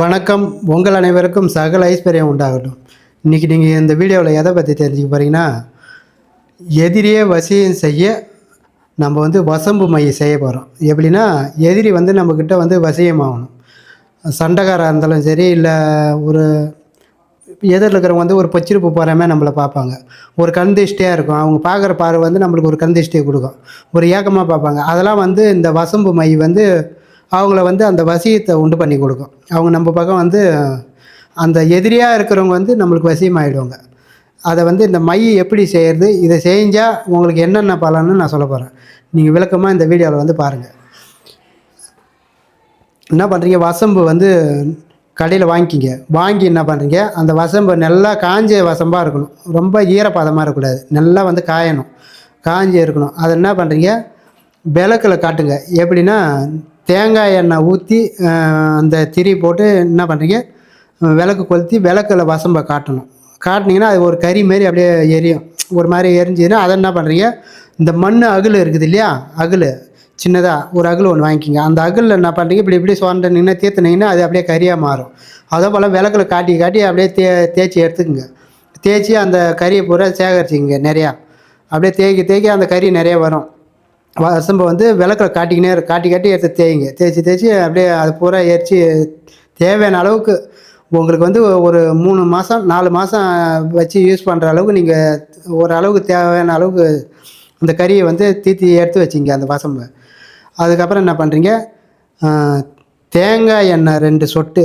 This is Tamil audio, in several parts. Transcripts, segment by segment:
வணக்கம். உங்கள் அனைவருக்கும் சகல ஐஸ்வர்யம் உண்டாகட்டும். இன்றைக்கி நீங்கள் இந்த வீடியோவில் எதை பற்றி தெரிஞ்சுக்க போகிறீங்கன்னா எதிரியே வசியம் செய்ய நம்ம வந்து வசம்பு மைய செய்ய போகிறோம் எப்படின்னா எதிரி வந்து நம்மக்கிட்ட வந்து வசியமாகணும். சண்டைக்காராக இருந்தாலும் சரி இல்லை ஒரு எதிரில் இருக்கிறவங்க வந்து ஒரு பச்சிருப்பு போகிறாமே நம்மளை பார்ப்பாங்க. ஒரு கண் இருக்கும். அவங்க பார்க்குற பார்வை வந்து நம்மளுக்கு ஒரு கண் திருஷ்டியை கொடுக்கும். ஒரு ஏக்கமாக பார்ப்பாங்க. அதெல்லாம் வந்து இந்த வசம்பு மை வந்து அவங்கள வந்து அந்த வசியத்தை உண்டு பண்ணி கொடுக்கும். அவங்க நம்ம பக்கம் வந்து அந்த எதிரியாக இருக்கிறவங்க வந்து நம்மளுக்கு வசியமாகிடுவாங்க அதை வந்து இந்த மை எப்படி செய்கிறது இதை செஞ்சால் உங்களுக்கு என்னென்ன பலன்னு நான் சொல்ல போகிறேன் நீங்கள் விளக்கமாக இந்த வீடியோவில் வந்து பாருங்கள் என்ன பண்ணுறீங்க வசம்பு வந்து கடையில் வாங்கிக்கிங்க. வாங்கி என்ன பண்ணுறீங்க அந்த வசம்பு நல்லா காஞ்ச வசம்பாக இருக்கணும். ரொம்ப ஈரப்பதமாக இருக்கக்கூடாது. நல்லா வந்து காயணும். காஞ்சி இருக்கணும். அதை என்ன பண்ணுறீங்க விளக்கில் காட்டுங்க. எப்படின்னா தேங்காய் எண்ணெய் ஊற்றி அந்த திரி போட்டு என்ன பண்ணுறீங்க விளக்கு கொளுத்தி விளக்கில் வசம்பை காட்டணும். காட்டினீங்கன்னா அது ஒரு கறி மாரி அப்படியே எரியும். ஒரு மாதிரி எரிஞ்சுன்னா அதை என்ன பண்ணுறீங்க இந்த மண் அகில் இருக்குது இல்லையா? அகில். சின்னதாக ஒரு அகில் ஒன்று வாங்கிக்கிங்க. அந்த அகிலில் என்ன பண்ணுறீங்க இப்படி இப்படி சுரண்டினீங்கன்னா தீர்த்துனீங்கன்னா அது அப்படியே கறியாக மாறும். அதே போல் விளக்கில் காட்டி காட்டி அப்படியே தே தேய்ச்சி எடுத்துக்கோங்க. தேய்ச்சி அந்த கறியை பூரா சேகரிச்சிங்க நிறையா. அப்படியே தேய்க்க தேய்க்க அந்த கறி நிறைய வரும். வசம்பை வந்து விளக்கில் காட்டிக்கினே காட்டி காட்டி எடுத்து தேய்ங்க. தேய்ச்சி தேய்ச்சி அப்படியே அது பூரா எரிச்சு தேவையான அளவுக்கு உங்களுக்கு வந்து ஒரு மூணு மாதம் நாலு மாதம் வச்சு யூஸ் பண்ணுற அளவுக்கு நீங்கள் ஒரு அளவுக்கு தேவையான அளவுக்கு அந்த கறியை வந்து தீத்தி எடுத்து வச்சிங்க அந்த வசம்பை. அதுக்கப்புறம் என்ன பண்ணுறீங்க தேங்காய் எண்ணெய் ரெண்டு சொட்டு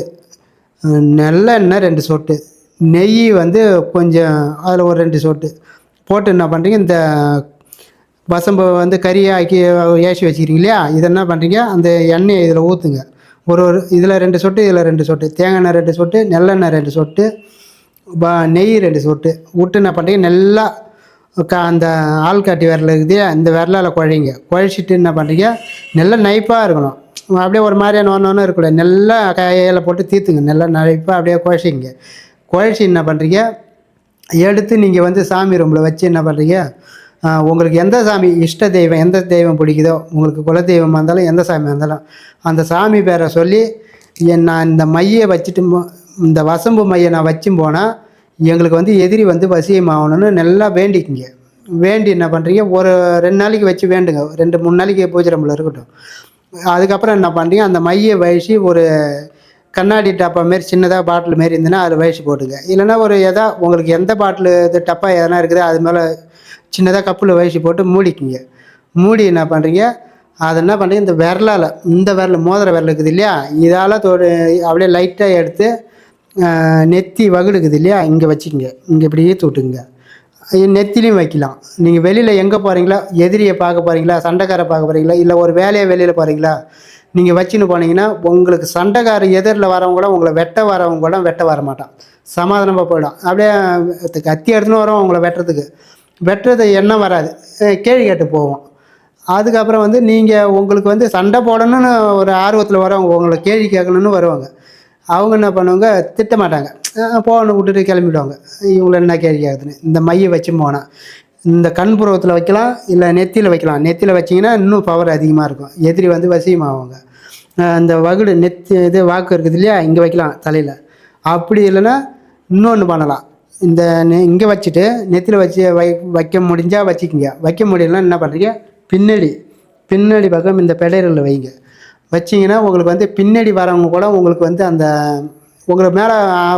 நல்லெண்ணெய் ரெண்டு சொட்டு நெய் வந்து கொஞ்சம் அதில் ஒரு ரெண்டு சொட்டு போட்டு என்ன பண்ணுறீங்க இந்த வசம்பு வந்து கறியை ஆக்கி ஏசி வச்சுக்கிறீங்க இல்லையா? இதை என்ன பண்ணுறீங்க அந்த எண்ணெயை இதில் ஊற்றுங்க ஒரு ஒரு இதில் ரெண்டு சொட்டு இதில் ரெண்டு சொட்டு. தேங்காய் எண்ணெய் ரெண்டு சொட்டு நெல்லெண்ணெய் ரெண்டு சொட்டு ப- நெய் ரெண்டு சொட்டு. விட்டு என்ன பண்ணுறீங்க நல்லா க அந்த ஆள்காட்டி விரல் இருக்குது இந்த விரலால் குழைங்க. குழைச்சிட்டு என்ன பண்ணுறீங்க நல்லா நைப்பாக இருக்கணும். அப்படியே ஒரு மாதிரியான ஒன்று ஒன்று இருக்கக்கூடாது நல்லா கையில் போட்டு தீர்த்துங்க நல்லா நைப்பாக அப்படியே குழைச்சிங்க. குழைச்சி என்ன பண்ணுறீங்க எடுத்து நீங்கள் வந்து சாமி ரூமில் வச்சு என்ன பண்ணுறீங்க உங்களுக்கு எந்த சாமி இஷ்ட தெய்வம் எந்த தெய்வம் பிடிக்குதோ உங்களுக்கு குல தெய்வமாக இருந்தாலும் எந்த சாமியாக இருந்தாலும் அந்த சாமி பேரை சொல்லி என் நான் இந்த மையை வச்சுட்டு இந்த வசம்பு மையை நான் வச்சும் போனால் எங்களுக்கு வந்து எதிரி வந்து வசியமாகணும்னு நல்லா வேண்டிக்குங்க. வேண்டி என்ன பண்ணுறீங்க ஒரு ரெண்டு நாளைக்கு வச்சு வேண்டுங்க. ரெண்டு மூணு நாளைக்கு பூஜை ரூமில் இருக்கட்டும். அதுக்கப்புறம் என்ன பண்ணுறீங்க அந்த மையை வயசு ஒரு கண்ணாடி டப்பா மாரி சின்னதாக பாட்டில் மாரி இருந்துன்னா அதில் வயசு போட்டுங்க. இல்லைன்னா ஒரு எதா உங்களுக்கு எந்த பாட்டில் இது டப்பா எதனா இருக்குதோ அது மேலே சின்னதாக கப்பில் வயசு போட்டு மூடிக்கிங்க. மூடி என்ன பண்ணுறீங்க அதை என்ன பண்ணுறீங்க இந்த விரலால் இந்த விரல் மோதிர விரல் இருக்குது இல்லையா? இதால் தோடு அப்படியே லைட்டாக எடுத்து நெத்தி வகுடுக்குது இல்லையா? இங்கே வச்சுக்கோங்க. இங்கே இப்படியே தூட்டுங்க நெத்திலையும் வைக்கலாம். நீங்கள் வெளியில் எங்கே போகிறீங்களா எதிரியை பார்க்க போகிறீங்களா சண்டைக்காரை பார்க்க போகிறீங்களா இல்லை ஒரு வேலையை வெளியில் போகிறீங்களா நீங்கள் வச்சுன்னு போனீங்கன்னா உங்களுக்கு சண்டைக்கார எதிரில் வரவங்க கூட உங்களை வெட்ட வரவங்க கூட வெட்ட வர மாட்டான் சமாதானமாக போயிடும். அப்படியே கத்தி எடுத்துன்னு வரோம் உங்களை வெட்டுறதுக்கு. வெட்டுறது எண்ணம் வராது. கேள்வி கேட்டு போவோம். அதுக்கப்புறம் வந்து நீங்கள் உங்களுக்கு வந்து சண்டை போடணும்னு ஒரு ஆர்வத்தில் வரவங்க உங்களை கேள்வி கேட்கணுன்னு வருவாங்க. அவங்க என்ன பண்ணுவாங்க? திட்ட மாட்டாங்க போகணும் விட்டுட்டு கிளம்பிடுவாங்க. இவங்கள என்ன கேள்வி கேட்குதுன்னு. இந்த மையை வச்சு போனால் இந்த கண்புறத்தில் வைக்கலாம் இல்லை நெத்தியில் வைக்கலாம். நெத்தியில் வச்சிங்கன்னா இன்னும் பவர் அதிகமாக இருக்கும். எதிரி வந்து வசியமாகுவாங்க அந்த வகுடு நெத்தி இது வாக்கு இருக்குது இல்லையா? இங்கே வைக்கலாம் தலையில். அப்படி இல்லைன்னா இன்னொன்று பண்ணலாம். இந்த இங்கே வச்சுட்டு நெத்தியில் வச்சு வை வைக்க முடிஞ்சால் வச்சுக்கிங்க. வைக்க முடியலன்னா என்ன பண்ணுறீங்க பின்னாடி பின்னாடி பக்கம் இந்த பெடைகளில் வைங்க. வச்சிங்கன்னா உங்களுக்கு வந்து பின்னாடி வரவங்க கூட உங்களுக்கு வந்து அந்த உங்களை மேலே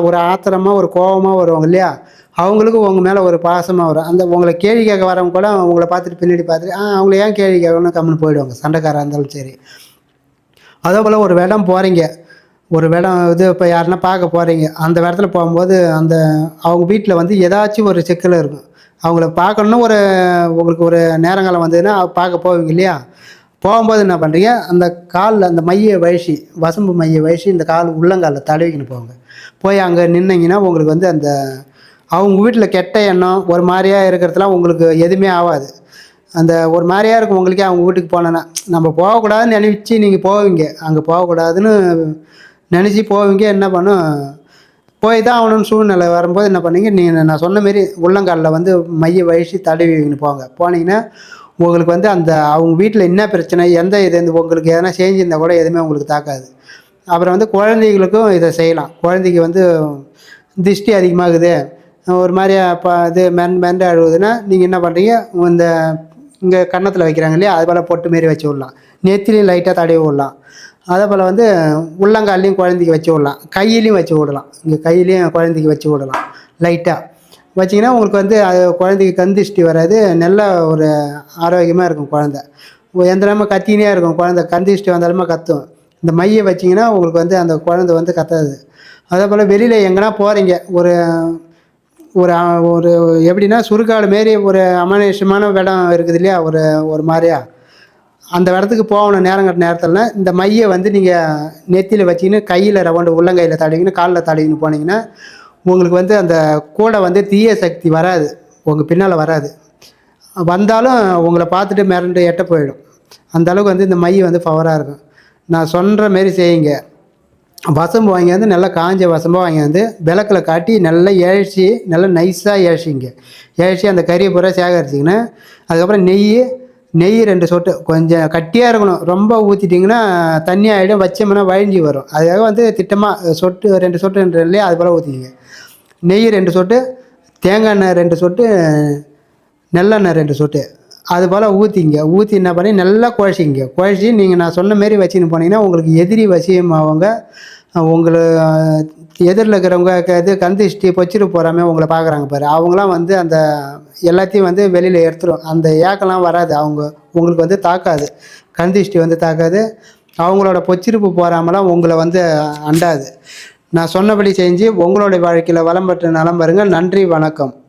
ஒரு ஆத்திரமாக ஒரு கோபமாக வருவாங்க இல்லையா? அவங்களுக்கு உங்கள் மேலே ஒரு பாசமாக வரும். அந்த உங்களை கேள்வி கேட்க வரவங்க கூட உங்களை பார்த்துட்டு பின்னாடி பார்த்துட்டு ஆ அவங்கள ஏன் கேள்வி கேட்கணும்னு கம்முன்னு போயிடுவாங்க. சண்டைக்காராக இருந்தாலும் சரி. அதே போல் ஒரு இடம் போகிறீங்க ஒரு இடம் இது இப்போ யாருன்னா பார்க்க போகிறீங்க அந்த இடத்துல போகும்போது அந்த அவங்க வீட்டில் வந்து ஏதாச்சும் ஒரு சிக்கல் இருக்கும். அவங்கள பார்க்கணுன்னு ஒரு உங்களுக்கு ஒரு நேரங்காலம் வந்ததுன்னா பார்க்க போவீங்க இல்லையா? போகும்போது என்ன பண்ணுறீங்க அந்த காலில் அந்த மைய வயசு வசம்பு மைய வயசு இந்த கால் உள்ளங்காலில் தடவிக்கின்னு போங்க. போய் அங்கே நின்னீங்கன்னா உங்களுக்கு வந்து அந்த அவங்க வீட்டில் கெட்ட எண்ணம் ஒரு மாதிரியாக இருக்கிறதுலாம் உங்களுக்கு எதுவுமே ஆகாது அந்த ஒரு மாதிரியாக இருக்கும் உங்களுக்கே அவங்க வீட்டுக்கு போனேன்னா நம்ம போகக்கூடாதுன்னு நினச்சி நீங்கள் போவீங்க. அங்கே போகக்கூடாதுன்னு நினச்சி போவீங்க என்ன பண்ணும்? போய் தான் ஆகணும்னு சூழ்நிலை வரும்போது என்ன பண்ணீங்க? நீங்கள் நான் சொன்ன மாரி உள்ளங்காலில் வந்து மைய வயசி தடவின்னு போங்க. போனீங்கன்னா உங்களுக்கு வந்து அந்த அவங்க வீட்டில் என்ன பிரச்சனை எந்த இது உங்களுக்கு எதனா செஞ்சிருந்தா கூட எதுவுமே உங்களுக்கு தாக்காது. அப்புறம் வந்து குழந்தைகளுக்கும் இதை செய்யலாம். குழந்தைக்கு வந்து திஷ்டி அதிகமாகுது. ஒரு மாதிரி இப்போ இது மென் மெண்டு அழுகுதுன்னா நீங்கள் என்ன பண்ணுறீங்க இந்த இங்கே கன்னத்தில் வைக்கிறாங்க இல்லையா? அது போல் பொட்டு மாரி வச்சு விட்லாம். நெத்திலையும் லைட்டாக தடவி விடலாம். அதே போல் வந்து உள்ளங்கால்லையும் குழந்தைக்கு வச்சு விடலாம். கையிலையும் வச்சு விடலாம். இங்கே கையிலையும் குழந்தைக்கு வச்சு விடலாம். லைட்டாக வச்சிங்கன்னா உங்களுக்கு வந்து அது குழந்தைக்கு கந்திஷ்டி வராது. நல்ல ஒரு ஆரோக்கியமாக இருக்கும் குழந்த. எந்த நேரமும் கத்தினே இருக்கும் குழந்த. கந்திஷ்டி வந்தாலுமே கத்தும். இந்த மையை வச்சிங்கன்னா உங்களுக்கு வந்து அந்த குழந்தை வந்து கத்தாது. அதே போல் வெளியில் எங்கன்னா போகிறீங்க ஒரு ஒரு ஒரு எப்படின்னா சுருக்காடு மாரி ஒரு அமானுஷமான இடம் இருக்குது இல்லையா? ஒரு ஒரு மாதிரியா அந்த இடத்துக்கு போகணும் நேரங்கட்ட நேரத்தில் இந்த மையை வந்து நீங்கள் நெத்தியில் வச்சிக்கின்னு கையில் ரவுண்டு உள்ளங்கையில் தடவிக்கின்னு காலில் தடவிக்கின்னு போனீங்கன்னா உங்களுக்கு வந்து அந்த கூட வந்து தீய சக்தி வராது. உங்கள் பின்னால் வராது. வந்தாலும் உங்களை பார்த்துட்டு மிரண்டு எட்ட போயிடும். அந்த அளவுக்கு வந்து இந்த மை வந்து பவராக இருக்கும். நான் சொல்கிற மாரி செய்யுங்க. வசம்பு வாங்கி வந்து நல்லா காஞ்ச வசம்பாக வாங்கி வந்து விளக்கில் காட்டி நல்லா ஏழிச்சி நல்லா நைஸாக ஏழ்ச்சிங்க ஏழிச்சி அந்த கறியை பூரா சேகரிச்சிங்கன்னா அதுக்கப்புறம் நெய் நெய் ரெண்டு சொட்டு கொஞ்சம் கட்டியாக இருக்கணும். ரொம்ப ஊற்றிட்டிங்கன்னா தண்ணி ஆகிடும் வச்சோம்னா வழிஞ்சி வரும். அதுக்காக வந்து திட்டமாக சொட்டு ரெண்டு சொட்டு ரெண்டு இல்லையா அது போல் ஊற்றிக்கிங்க நெய் ரெண்டு சொட்டு தேங்காய் எண்ணெய் ரெண்டு சொட்டு நல்லெண்ணெய் ரெண்டு சொட்டு. அது போல் ஊற்றிங்க ஊற்றி என்ன பண்ணி நல்லா குழச்சிங்க. குழச்சி நீங்கள் நான் சொன்ன மாரி வச்சுன்னு போனீங்கன்னா உங்களுக்கு எதிரி வசியமாவங்க உங்களை எதிரில் இருக்கிறவங்க இது இது கந்திஷ்டி பொச்சிட்டு போகிறாமே உங்களை பார்க்குறாங்க பாரு. அவங்களாம் வந்து அந்த எல்லாத்தையும் வந்து வெளியில் எடுத்துரும். அந்த ஏக்கெல்லாம் வராது. அவங்க உங்களுக்கு வந்து தாக்காது. கந்திஷ்டி வந்து தாக்காது. அவங்களோட பொச்சிருப்பு போகாமலாம் உங்களை வந்து அண்டாது. நான் சொன்னபடி செஞ்சு உங்களுடைய வாழ்க்கையில் வளம் பெற்று நலம் பாருங்கள் நன்றி வணக்கம்.